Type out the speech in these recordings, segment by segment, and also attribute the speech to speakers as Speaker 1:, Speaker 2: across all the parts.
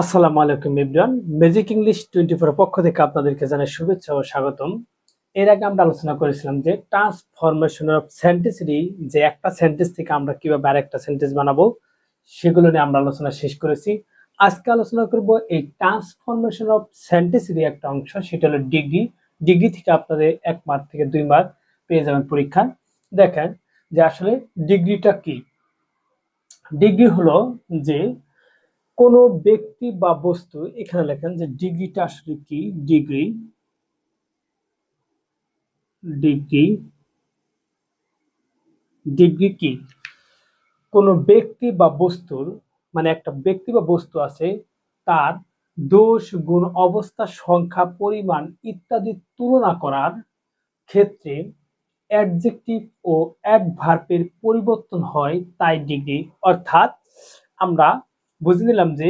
Speaker 1: আসসালামু আলাইকুম ইবরান। Magic English twenty four পক্ষ থেকে আপনাদেরকে জানাই শুভেচ্ছা ও স্বাগতম। এর আগে আমরা আলোচনা করেছিলাম যে ট্রান্সফরমেশন অফ সেন্টেন্সেরই যে একটা সেন্টেন্স থেকে আমরা কীভাবে আরেকটা সেন্টেন্স বানাবো, সেগুলো নিয়ে আমরা আলোচনা শেষ করেছি। আজকে আলোচনা করব এই ট্রান্সফরমেশন অফ সেন্টেন্সেরই একটা অংশ, সেটা হলো ডিগ্রি ডিগ্রি থেকে আপনাদের এক মার্ক থেকে দুই মার্ক পেয়ে যাবেন পরীক্ষা। দেখেন যে আসলে ডিগ্রিটা কি? ডিগ্রি হলো যে কোনো ব্যক্তি বা বস্তু এখানে লেখেন যে ডিগ্রিটা আসলে কি? ডিগ্রি ডিগ্রি ডিগ্রি কি? কোনো ব্যক্তি বা বস্তুর মানে একটা ব্যক্তি বা বস্তু আছে, তার দোষ, গুণ, অবস্থা, সংখ্যা, পরিমাণ ইত্যাদি তুলনা করার ক্ষেত্রে অ্যাডজেক্টিভ ও অ্যাডভার্বের পরিবর্তন হয় তাই ডিগ্রি। অর্থাৎ আমরা বুঝে নিলাম যে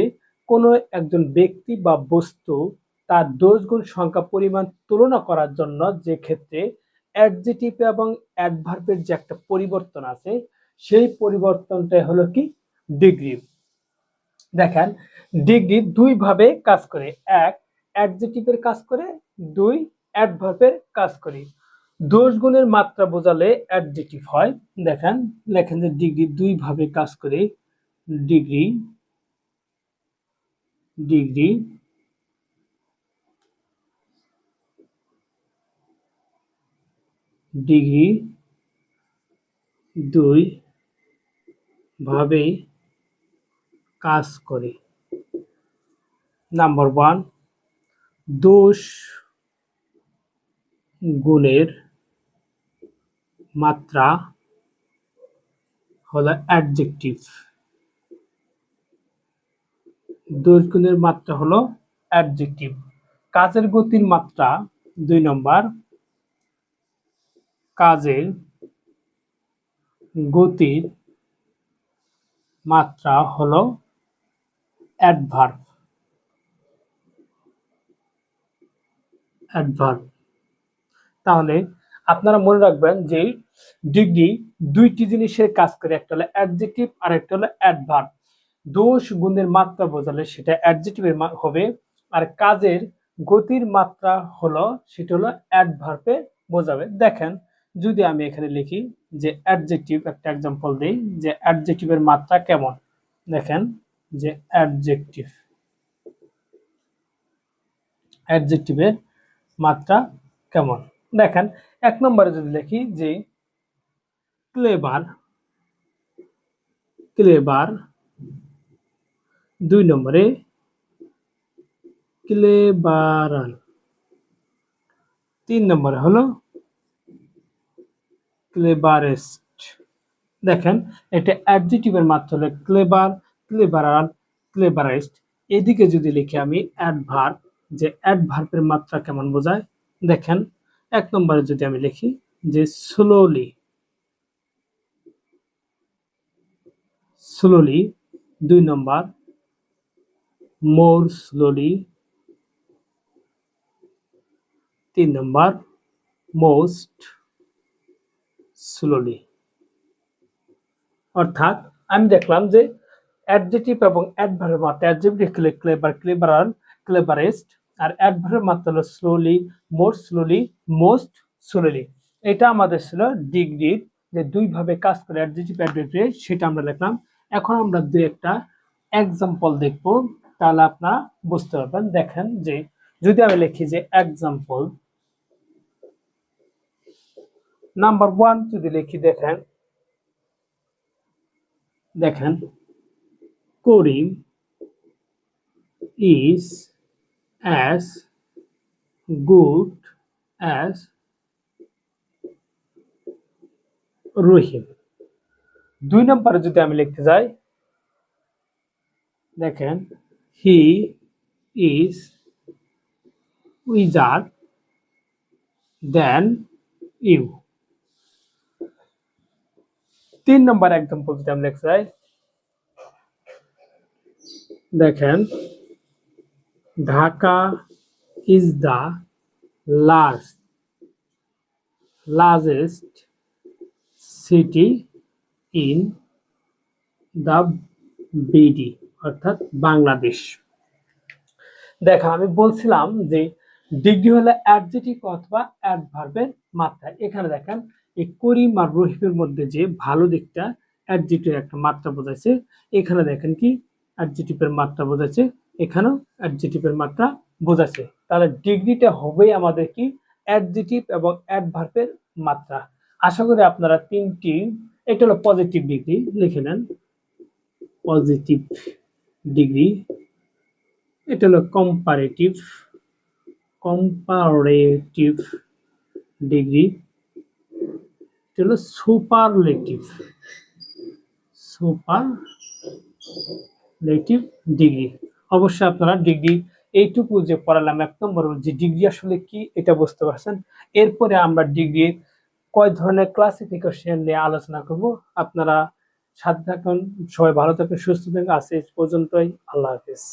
Speaker 1: কোনো একজন ব্যক্তি বা বস্তু তার দোষগুণ সংখ্যা পরিমাণ তুলনা করার জন্য যে ক্ষেত্রে অ্যাডজেটিভ এবং অ্যাডভার্বের যে একটা পরিবর্তন আছে, সেই পরিবর্তনটাই হলো কি? ডিগ্রি দেখেন ডিগ্রি দুই ভাবে কাজ করে। এক অ্যাডজেটিভের কাজ করে। দুই অ্যাডভার্বের কাজ করে। দোষ গুণের মাত্রা বোঝালে অ্যাডজেটিভ হয়। দেখেন, লেখেন যে ডিগ্রি দুই ভাবে কাজ করে। Degree degree. ডিগ্রি দুই ভাবে কাজ করে। নাম্বার ওয়ান দোষ গুণের মাত্রা হলো অ্যাডজেক্টিভ। গুণের মাত্রা হলো অ্যাডজেক্টিভ কাজের গতির মাত্রা দুই নম্বর। কাজের গতির মাত্রা হলো অ্যাডভার্ব অ্যাডভার্ব তাহলে আপনারা মনে রাখবেন যে ডিগ্রি দুইটি জিনিসের কাজ করে, একটা হলো অ্যাডজেক্টিভ আর একটা হলো অ্যাডভার্ব দোষ গুণের মাত্রা বোঝালে সেটা অ্যাডজেক্টিভের হবে। আর কাজের গতির মাত্রা হলো, সেটা হলো অ্যাডভার্বে বোঝাবে। দেখেন, যদি আমি এখানে লিখি যে অ্যাডজেক্টিভ একটা এক্সাম্পল দিই, যে অ্যাডজেক্টিভের মাত্রা কেমন? দেখেন, যে অ্যাডজেক্টিভ অ্যাডজেক্টিভের মাত্রা কেমন? দেখেন, এক নম্বরে যদি লিখি যে ক্লেবার ক্লেবার দুই নম্বরে ক্লেবারাল তিন নম্বরে হলো ক্লেবারেস্ট। দেখেন এটা অ্যাডজেটিভের মাত্রা হলো ক্লেবার ক্লেবারাল ক্লেবারেস্ট এদিকে যদি লিখি আমি অ্যাডভার্ব যে অ্যাডভার্বের মাত্রা কেমন বোঝায়? দেখেন, এক নম্বরে যদি আমি লিখি যে স্লোলি স্লোলি দুই নম্বর মোর স্লোলি তিন নম্বর মোস্ট স্লোলি অর্থাৎ আমি দেখলাম যে অ্যাডজেটিভ এবং অ্যাডভার্বের মাত্রা অ্যাডজেটিভ ক্লেবার ক্লেবারাল ক্লেবারেস্ট আর অ্যাডভার্বের মাত্রা হলো slowly more slowly most slowly এটা আমাদের ছিল ডিগ্রির যে দুইভাবে কাজ করে অ্যাডজেটিভ অ্যাডজেটিভ সেটা আমরা লিখলাম এখন আমরা দু একটা এক্সাম্পল দেখব। তাহলে আপনারা বুঝতে পারবেন। দেখেন যে যদি আমি লিখি যে এক্সাম্পল নাম্বার ওয়ান যদি লিখি, দেখেন দেখেন Karim is as good as Rahim. দুই নম্বরে যদি আমি লিখতে যাই, দেখেন হি ইজ উইজার দেন ইউ তিন নম্বর এক্সাম্পল যদি আমি লিখতে যাই দেখেন Dhaka is the large largest city in the BD অর্থাৎ বাংলাদেশ। দেখা, আমি বলছিলাম যে ডিগ্রি হলো অ্যাডজেটিভ অথবা অ্যাডভার্বের মাত্রা। এখানে দেখেন, এই করিম আর রহিমের মধ্যে যে ভালো দিকটা অ্যাডজেটিভের একটা মাত্রা বোঝাচ্ছে এখানে দেখেন কি অ্যাডজেটিভের মাত্রা বোঝাচ্ছে এখানেও অ্যাডজেটিভের মাত্রা বোঝাচ্ছে তাহলে ডিগ্রিটা হবেই আমাদের কি অ্যাডজেটিভ এবং অ্যাডভার্বের মাত্রা। আশা করি আপনারা তিনটি এটা হলো পজিটিভ ডিগ্রি লিখে নেন। Positive degree. এটা হলো কম্পারেটিভ কম্পারেটিভ ডিগ্রি। এটা হলো সুপারলেটিভ সুপারলেটিভ ডিগ্রি। অবশ্যই আপনারা ডিগ্রি, এইটুকু যে পড়ালাম, এক নম্বর যে ডিগ্রি আসলে কি, এটা বুঝতে পারছেন? এরপরে আমরা ডিগ্রির কয় ধরনের ক্লাসিফিকেশন নিয়ে আলোচনা করব, আপনারা সাথে থাকুন সবাই ভালো থাকুন সুস্থ থাকুন। আজ এই পর্যন্তই। আল্লাহ হাফিজ।